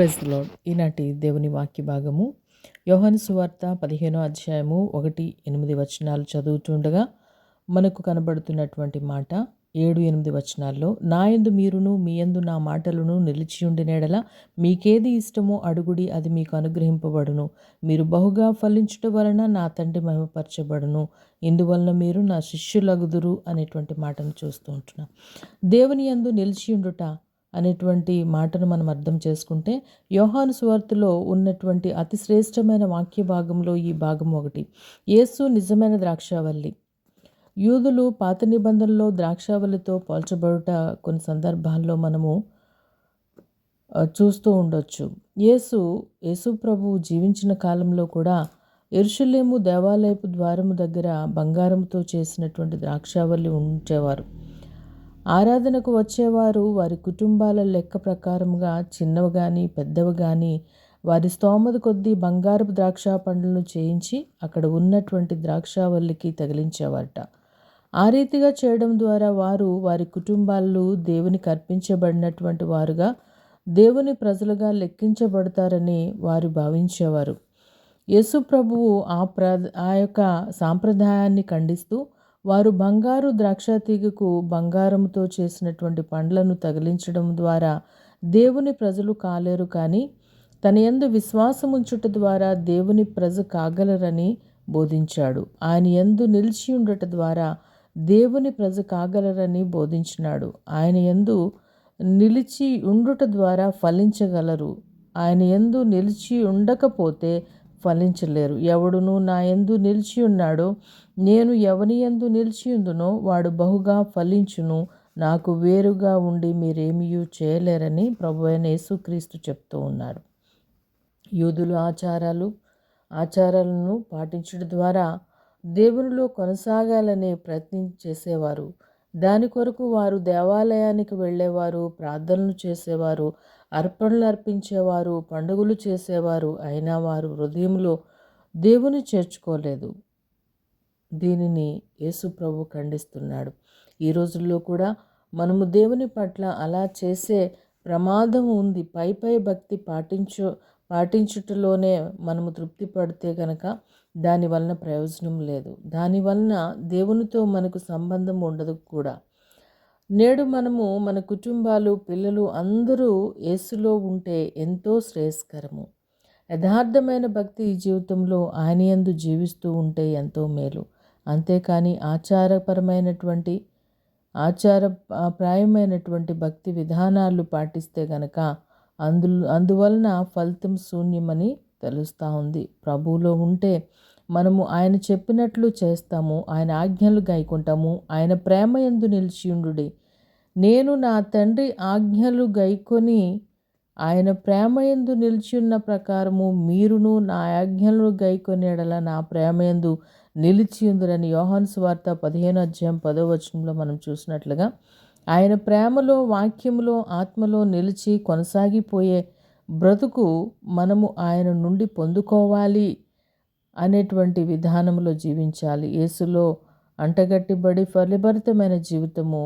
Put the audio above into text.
Praise load ఈనాటి దేవుని వాక్య భాగము యోహన్ సువార్త పదిహేనో అధ్యాయము ఒకటి ఎనిమిది వచనాలు చదువుతుండగా మనకు కనబడుతున్నటువంటి మాట ఏడు ఎనిమిది వచనాల్లో నా యందు మీరును మీ యందు నా మాటలను నిలిచి ఉండినేడల మీకేది ఇష్టమో అడుగుడి అది మీకు అనుగ్రహింపబడును. మీరు బహుగా ఫలించుట వలన నా తండ్రి మహిమపరచబడును. ఇందువలన మీరు నా శిష్యులగుదురు అనేటువంటి మాటను చూస్తూ ఉంటున్నాం. దేవుని యందు నిలిచి ఉండుట అనేటువంటి మాటను మనం అర్థం చేసుకుంటే యోహాను సువార్తలో ఉన్నటువంటి అతి శ్రేష్టమైన వాక్య భాగంలో ఈ భాగం ఒకటి. యేసు నిజమైన ద్రాక్షావల్లి. యూదులు పాత నిబంధనలో ద్రాక్షావల్లితో పోల్చబడుట కొన్ని సందర్భాల్లో మనము చూస్తూ ఉండొచ్చు. యేసు యేసు ప్రభువు జీవించిన కాలంలో కూడా ఎరుషులేము దేవాలయపు ద్వారము దగ్గర బంగారంతో చేసినటువంటి ద్రాక్షావల్లి ఉంచేవారు ఆరాధనకు వచ్చేవారు వారి కుటుంబాల లెక్క ప్రకారముగా చిన్నవి కానీ పెద్దవి కానీ వారి స్తోమత కొద్దీ బంగారపు ద్రాక్ష పండ్లను చేయించి అక్కడ ఉన్నటువంటి ద్రాక్షావల్లికి తగిలించేవారట. ఆ రీతిగా చేయడం ద్వారా వారు వారి కుటుంబాలు దేవునికి అర్పించబడినటువంటి వారుగా దేవుని ప్రజలుగా లెక్కించబడతారని వారు భావించేవారు. యేసు ప్రభువు ఆ ప్ర ఆ యొక్క సాంప్రదాయాన్ని ఖండిస్తూ వారు బంగారు ద్రాక్ష తీగకు బంగారంతో చేసినటువంటి పండ్లను తగిలించడం ద్వారా దేవుని ప్రజలు కాలేరు కానీ తన యందు విశ్వాసముంచుట ద్వారా దేవుని ప్రజ కాగలరని బోధించాడు. ఆయన యందు నిలిచి ఉండట ద్వారా దేవుని ప్రజ కాగలరని బోధించినాడు. ఆయన యందు నిలిచి ఉండుట ద్వారా ఫలించగలరు. ఆయన యందు నిలిచి ఉండకపోతే ఫలించలేరు. ఎవడును నా ఎందు నిలిచి ఉన్నాడో నేను ఎవని ఎందు నిలిచి ఉందునో వాడు బహుగా ఫలించును. నాకు వేరుగా ఉండి మీరేమీ చేయలేరని ప్రభు అయిన యేసుక్రీస్తు చెప్తూ ఉన్నాడు యూదులు ఆచారాలు ఆచారాలను పాటించడం ద్వారా దేవునిలో కొనసాగాలనే ప్రయత్నం చేసేవారు. దాని కొరకు వారు దేవాలయానికి వెళ్ళేవారు ప్రార్థనలు చేసేవారు. అర్పణలు అర్పించేవారు పండుగలు చేసేవారు అయినా వారు హృదయంలో దేవుని చేర్చుకోలేదు. దీనిని యేసు ప్రభు ఖండిస్తున్నాడు. ఈ రోజుల్లో కూడా మనము దేవుని పట్ల అలా చేసే ప్రమాదం ఉంది. పై పై భక్తి పాటించు పాటించుటలోనే మనము తృప్తి పడితే గనక దాని వలన ప్రయోజనం లేదు. దానివలన దేవునితో మనకు సంబంధం ఉండదు కూడా. నేడు మనము మన కుటుంబాలు పిల్లలు అందరూ యేసులో ఉంటే ఎంతో శ్రేయస్కరము. యథార్థమైన భక్తి ఈ జీవితంలో ఆయన యందు జీవిస్తూ ఉంటే ఎంతో మేలు. అంతేకాని ఆచారపరమైనటువంటి ఆచార ప్రాయమైనటువంటి భక్తి విధానాలు పాటిస్తే గనక అందు అందువలన ఫలితం శూన్యమని తెలుస్తూ ఉంది. ప్రభువులో ఉంటే మనము ఆయన చెప్పినట్లు చేస్తాము ఆయన ఆజ్ఞలు గైకుంటాము ఆయన ప్రేమ ఎందు నిలిచియుండుడి నేను నా తండ్రి ఆజ్ఞలు గైకొని ఆయన ప్రేమ ఎందు ప్రకారము మీరును నా ఆజ్ఞలను గైకొనేడల నా ప్రేమ ఎందు నిలిచియుందురని యోహాను వార్త పదిహేను అధ్యాయం పదో వచనంలో మనం చూసినట్లుగా ఆయన ప్రేమలో వాక్యములో ఆత్మలో నిలిచి కొనసాగిపోయే బ్రతుకు మనము ఆయన నుండి పొందుకోవాలి అనేటువంటి విధానంలో జీవించాలి. యేసులో అంటగట్టిబడి ఫలిభరితమైన జీవితము